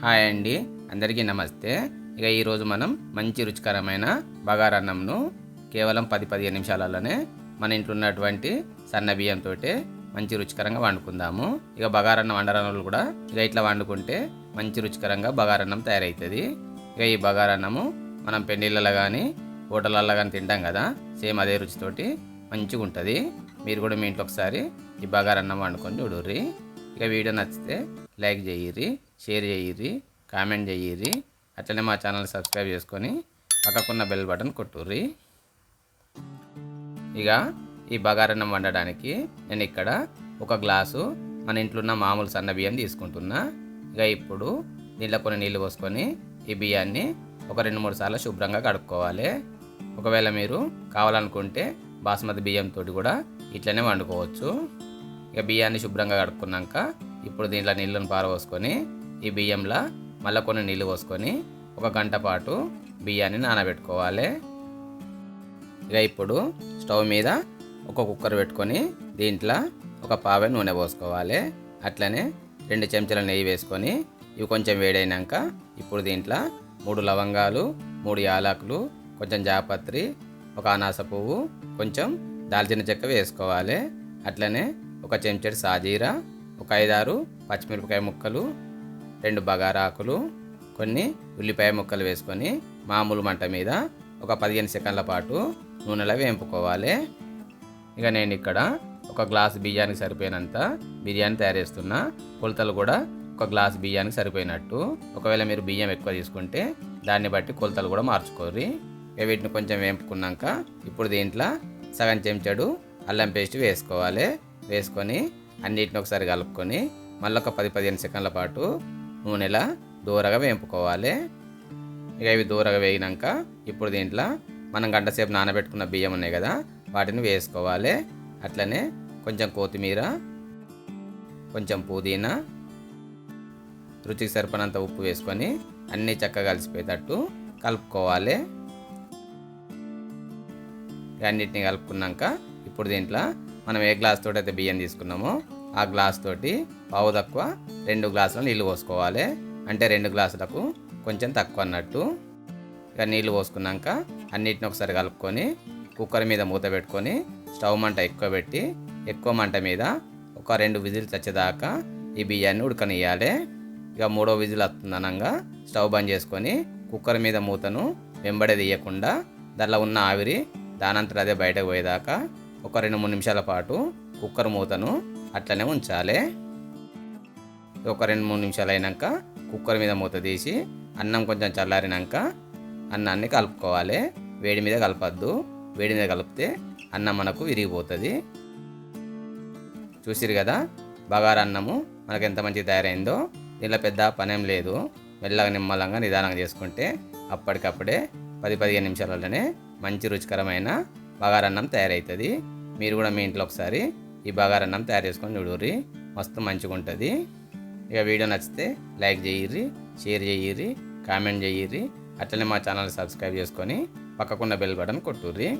Hi అండి. అందరికీ నమస్తే. ఇక ఈరోజు మనం మంచి రుచికరమైన బగారన్నంను కేవలం పది పదిహేను నిమిషాలలోనే మన ఇంట్లో ఉన్నటువంటి సన్న బియ్యంతో మంచి రుచికరంగా వండుకుందాము. ఇక బగారన్నం వండరాలు కూడా ఇక ఇట్లా వండుకుంటే మంచి రుచికరంగా బగారన్నం తయారవుతుంది ఇక ఈ బగారన్నము మనం పెళ్ళిళ్ళలో కానీ హోటళ్ళల్లో కానీ తింటాం కదా సేమ్ అదే రుచితోటి మంచిగా ఉంటుంది మీరు కూడా మీ ఇంట్లో ఒకసారి ఈ బగారన్నం వండుకొని చూడుర్రి. ఇక వీడియో నచ్చితే లైక్ చేయిర్రి షేర్ చేయిర్రి కామెంట్ చేయిర్రి అట్లనే మా ఛానల్ సబ్స్క్రైబ్ చేసుకొని పక్కకున్న బెల్ బటన్ కొట్టుర్రి. ఇక ఈ బగారన్నం వండడానికి నేను ఇక్కడ ఒక గ్లాసు మన ఇంట్లో ఉన్న మామూలు సన్న బియ్యం తీసుకుంటున్నా. ఇక ఇప్పుడు దీంట్లో కొన్ని నీళ్ళు పోసుకొని ఈ బియ్యాన్ని ఒక రెండు మూడు సార్లు శుభ్రంగా కడుక్కోవాలి. ఒకవేళ మీరు కావాలనుకుంటే బాస్మతి బియ్యంతో కూడా ఇట్లనే వండుకోవచ్చు. ఇక బియ్యాన్ని శుభ్రంగా కడుక్కున్నాక ఇప్పుడు దీంట్లో నీళ్ళను పారబోసుకొని ఈ బియ్యంలో మళ్ళీ కొన్ని నీళ్ళు పోసుకొని ఒక గంట పాటు బియ్యాన్ని నానబెట్టుకోవాలి. ఇక ఇప్పుడు స్టవ్ మీద ఒక కుక్కర్ పెట్టుకొని దీంట్లో ఒక పావె నూనె పోసుకోవాలి. అట్లనే రెండు చెంచాల నెయ్యి వేసుకొని ఇవి కొంచెం వేడైనాక ఇప్పుడు దీంట్లో మూడు లవంగాలు మూడు యాలకులు కొంచెం జాపత్రి ఒక అనాస పువ్వు కొంచెం దాల్చిన చెక్క వేసుకోవాలి. అట్లనే ఒక చెంచడు సాజీరా ఒక ఐదారు పచ్చిమిరపకాయ ముక్కలు రెండు బగారాకులు కొన్ని ఉల్లిపాయ ముక్కలు వేసుకొని మామూలు మంట మీద ఒక పదిహేను సెకండ్ల పాటు నూనెలో వేంపుకోవాలి. ఇక నేను ఇక్కడ ఒక గ్లాస్ బియ్యానికి సరిపోయినంత బిర్యానీ తయారు చేస్తున్నా కొలతలు కూడా ఒక గ్లాస్ బియ్యానికి సరిపోయినట్టు. ఒకవేళ మీరు బియ్యం ఎక్కువ తీసుకుంటే దాన్ని బట్టి కొలతలు కూడా మార్చుకోర్రి. వీటిని కొంచెం వేపుకున్నాక ఇప్పుడు దీంట్లో సగం చెంచాడు అల్లం పేస్ట్ వేసుకోవాలి. వేసుకొని అన్నిటిని ఒకసారి కలుపుకొని మళ్ళీ ఒక పది పదిహేను సెకండ్ల పాటు నూనెలా దూరగా వేపుకోవాలి. ఇక ఇవి దూరగా వేగినాక ఇప్పుడు దీంట్లో మనం గంటసేపు నానబెట్టుకున్న బియ్యం ఉన్నాయి కదా వాటిని వేసుకోవాలి. అట్లనే కొంచెం కొత్తిమీర కొంచెం పుదీనా రుచికి సరిపడినంత ఉప్పు వేసుకొని అన్నీ చక్కగా కలిసిపోయేటట్టు కలుపుకోవాలి. అన్నిటిని కలుపుకున్నాక ఇప్పుడు దీంట్లో మనం ఏ గ్లాస్ తోటి అయితే బియ్యం తీసుకున్నామో ఆ గ్లాస్ తోటి పావు తక్కువ రెండు గ్లాసులు నీళ్ళు పోసుకోవాలి. అంటే రెండు గ్లాసులకు కొంచెం తక్కువ అన్నట్టు. ఇక నీళ్ళు పోసుకున్నాక అన్నిటిని ఒకసారి కలుపుకొని కుక్కర్ మీద మూత పెట్టుకొని స్టవ్ మంట ఎక్కువ పెట్టి ఎక్కువ మంట మీద ఒక రెండు విజిల్స్ వచ్చేదాకా ఈ బియ్యాన్ని ఉడకనియాలి ఇక మూడో విజిల్ వస్తుందనంగా స్టవ్ బంద్ చేసుకొని కుక్కర్ మీద మూతను వెంబడి తీయకుండా దానిలో ఉన్న ఆవిరి దానంతట అదే బయటకు పోయేదాకా ఒక రెండు మూడు నిమిషాల పాటు కుక్కర్ మూతను అట్లనే ఉంచాలి. ఒక రెండు మూడు నిమిషాలు అయినాక కుక్కర్ మీద మూత తీసి అన్నం కొంచెం చల్లారినాక అన్నాన్ని కలుపుకోవాలి. వేడి మీద కలపద్దు. వేడి మీద కలిపితే అన్నం మనకు విరిగిపోతుంది. చూసిరు కదా? బగారా అన్నము మనకు ఎంత మంచి తయారైందో. దీనిలో పెద్ద పనేం లేదు. మెల్లగా నిమ్మలంగా నిదానంగా చేసుకుంటే అప్పటికప్పుడే పది పదిహేను నిమిషాలలోనే మంచి రుచికరమైన బగారన్నం తయారవుతుంది మీరు కూడా మీ ఇంట్లో ఒకసారి ఈ బగారన్నం తయారు చేసుకొని చూడుర్రి. మస్తు మంచిగా ఉంటుంది. ఇక వీడియో నచ్చితే లైక్ చేయిర్రి షేర్ చేయిర్రి కామెంట్ చేయిర్రి. అట్లనే మా ఛానల్ సబ్స్క్రైబ్ చేసుకొని పక్కకున్న బెల్ బటన్ కొట్టుర్రి.